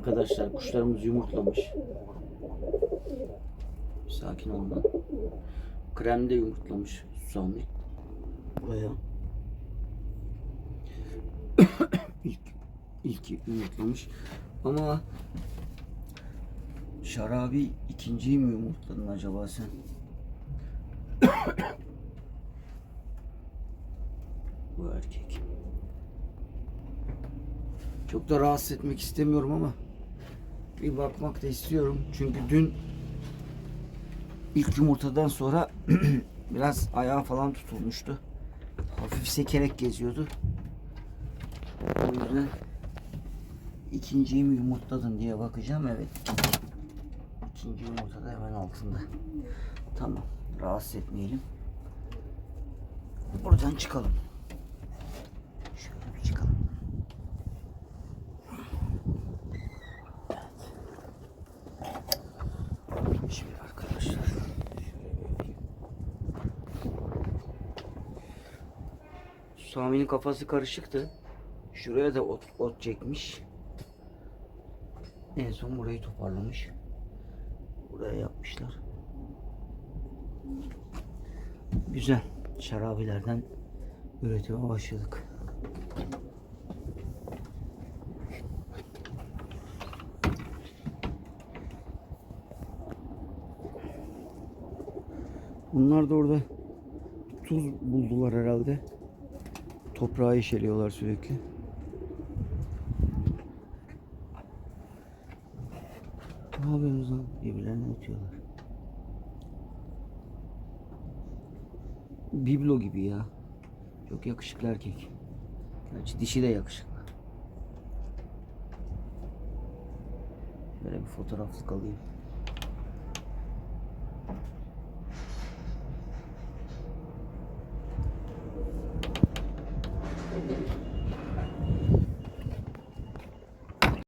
Arkadaşlar kuşlarımız yumurtlamış. Sakin olun lan. Kremde yumurtlamış Sami. Buraya. ilk, ilk yumurtlamış. Ama Şarabi ikinciyi mi yumurtladın acaba sen? Bu erkek. Çok da rahatsız etmek istemiyorum ama bir bakmak da istiyorum. Çünkü dün ilk yumurtadan sonra biraz ayağı falan tutulmuştu. Hafif sekerek geziyordu. O yüzden ikinciyi mi yumurtladın diye bakacağım. Evet. İkinci yumurta da hemen altında. Tamam. Rahatsız etmeyelim. Buradan çıkalım. Şöyle bir çıkalım. Evet. Şimdi arkadaşlar. şöyle bir yapayım. Sami'nin kafası karışıktı. Şuraya da ot, ot çekmiş. En son burayı toparlamış. Buraya yapmışlar. Güzel. Şarabilerden üretime başladık. Bunlar da orada tuz buldular herhalde. Toprağı işeliyorlar sürekli. Ne yapıyorsunuz lan? Birbirlerine atıyorlar. Biblo gibi ya. Çok yakışıklı erkek. Gerçi dişi de yakışıklı. Şöyle bir fotoğraflık alayım.